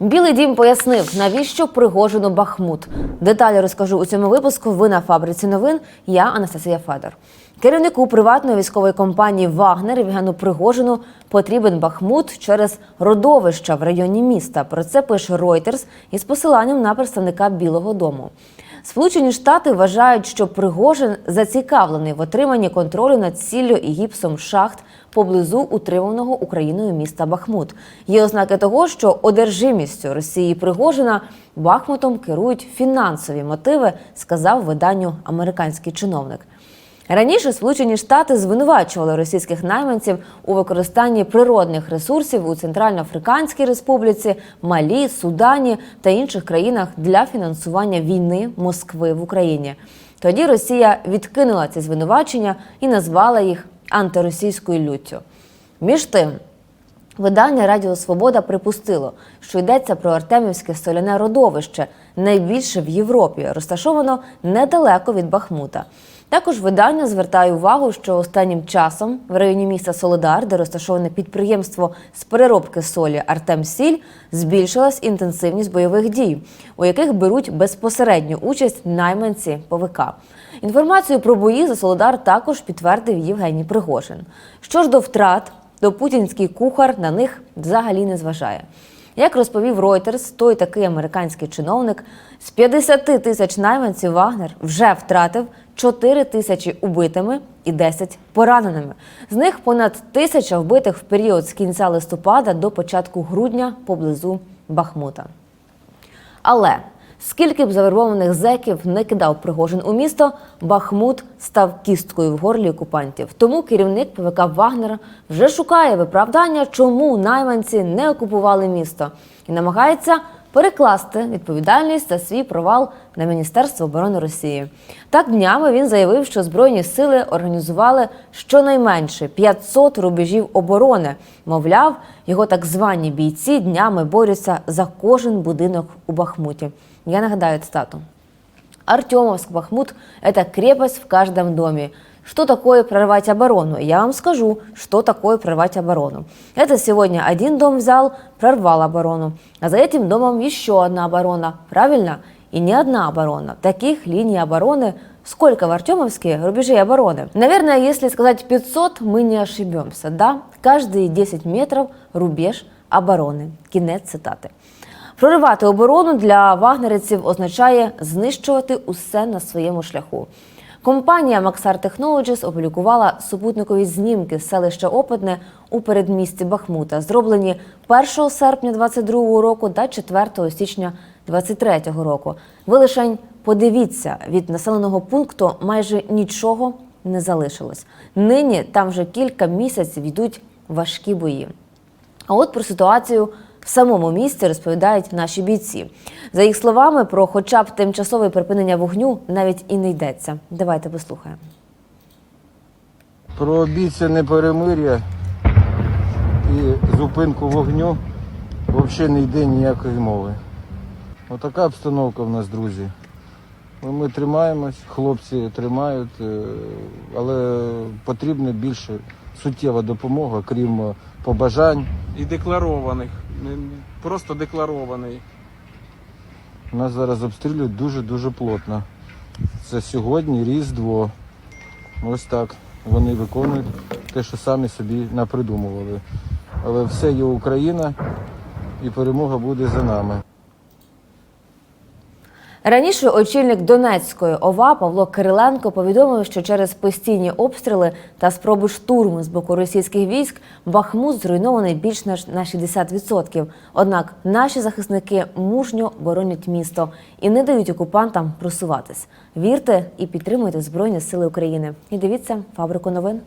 Білий дім пояснив, навіщо Пригожину Бахмут. Деталі розкажу у цьому випуску. Ви на фабриці новин. Я Анастасія Федор. Керівнику приватної військової компанії Вагнер Євгену Пригожину потрібен Бахмут через родовища в районі міста. Про це пише Reuters із посиланням на представника Білого Дому. Сполучені Штати вважають, що Пригожин зацікавлений в отриманні контролю над сіллю і гіпсом шахт поблизу утриманого Україною міста Бахмут. Є ознаки того, що одержимістю Росії Пригожина Бахмутом керують фінансові мотиви, сказав виданню американський чиновник. Раніше Сполучені Штати звинувачували російських найманців у використанні природних ресурсів у Центральноафриканській Республіці, Малі, Судані та інших країнах для фінансування війни Москви в Україні. Тоді Росія відкинула ці звинувачення і назвала їх антиросійською люттю. Між тим, Видання Радіо Свобода припустило, що йдеться про Артемівське соляне родовище, найбільше в Європі, розташовано недалеко від Бахмута. Також видання звертає увагу, що останнім часом в районі міста Солодар, де розташоване підприємство з переробки солі Артемсіль, збільшилась інтенсивність бойових дій, у яких беруть безпосередню участь найманці ПВК. Інформацію про бої за Солодар також підтвердив Євгеній Пригожин. Що ж до втрат, то путінський кухар на них взагалі не зважає. Як розповів Reuters, той такий американський чиновник з 50 тисяч найманців Вагнер вже втратив 4 тисячі убитими і 10 пораненими. З них понад тисяча вбитих в період з кінця листопада до початку грудня поблизу Бахмута. Але скільки б завербованих зеків не кидав Пригожин у місто, Бахмут став кісткою в горлі окупантів. Тому керівник ПВК Вагнера вже шукає виправдання, чому найманці не окупували місто, і намагається перекласти відповідальність за свій провал на Міністерство оборони Росії. Так днями він заявив, що збройні сили організували щонайменше 500 рубежів оборони. Мовляв, його так звані бійці днями борються за кожен будинок у Бахмуті. Я нагадаю цитату. Артемовск, Бахмут – это крепость в каждом доме. Что такое прорвать оборону? Я вам скажу, что такое прорвать оборону. Это сегодня один дом взял, прорвал оборону. А за этим домом еще одна оборона. Правильно? И не одна оборона. Таких линий обороны сколько в Артемовске рубежей обороны? Наверное, если сказать 500, мы не ошибемся. Да, каждые 10 метров рубеж обороны. Кінець цитати. Проривати оборону для вагнерівців означає знищувати усе на своєму шляху. Компанія Maxar Technologies опублікувала супутникові знімки з селища Опитне у передмісті Бахмута, зроблені 1 серпня 22 року та 4 січня 23 року. Ви лишень подивіться, від населеного пункту майже нічого не залишилось. Нині там вже кілька місяців йдуть важкі бої. А от про ситуацію в самому місті розповідають наші бійці. За їх словами, про хоча б тимчасове припинення вогню навіть і не йдеться. Давайте послухаємо. Про обіцяне перемир'я і зупинку вогню взагалі не йде ніякої мови. Отака обстановка в нас, друзі. Ну, Ми тримаємось, хлопці тримають, е, але потрібна більше суттєва допомога, крім е, побажань. і декларованих. Просто декларований. Нас зараз обстрілюють дуже-дуже плотно. Це сьогодні Різдво. Ось так. Вони виконують те, що самі собі напридумували. Але все є Україна і перемога буде за нами. Раніше очільник Донецької ОВА Павло Кириленко повідомив, що через постійні обстріли та спроби штурму з боку російських військ Бахмут зруйнований більш ніж на 60%. Однак наші захисники мужньо боронять місто і не дають окупантам просуватись. Вірте і підтримуйте Збройні Сили України. І дивіться фабрику новин.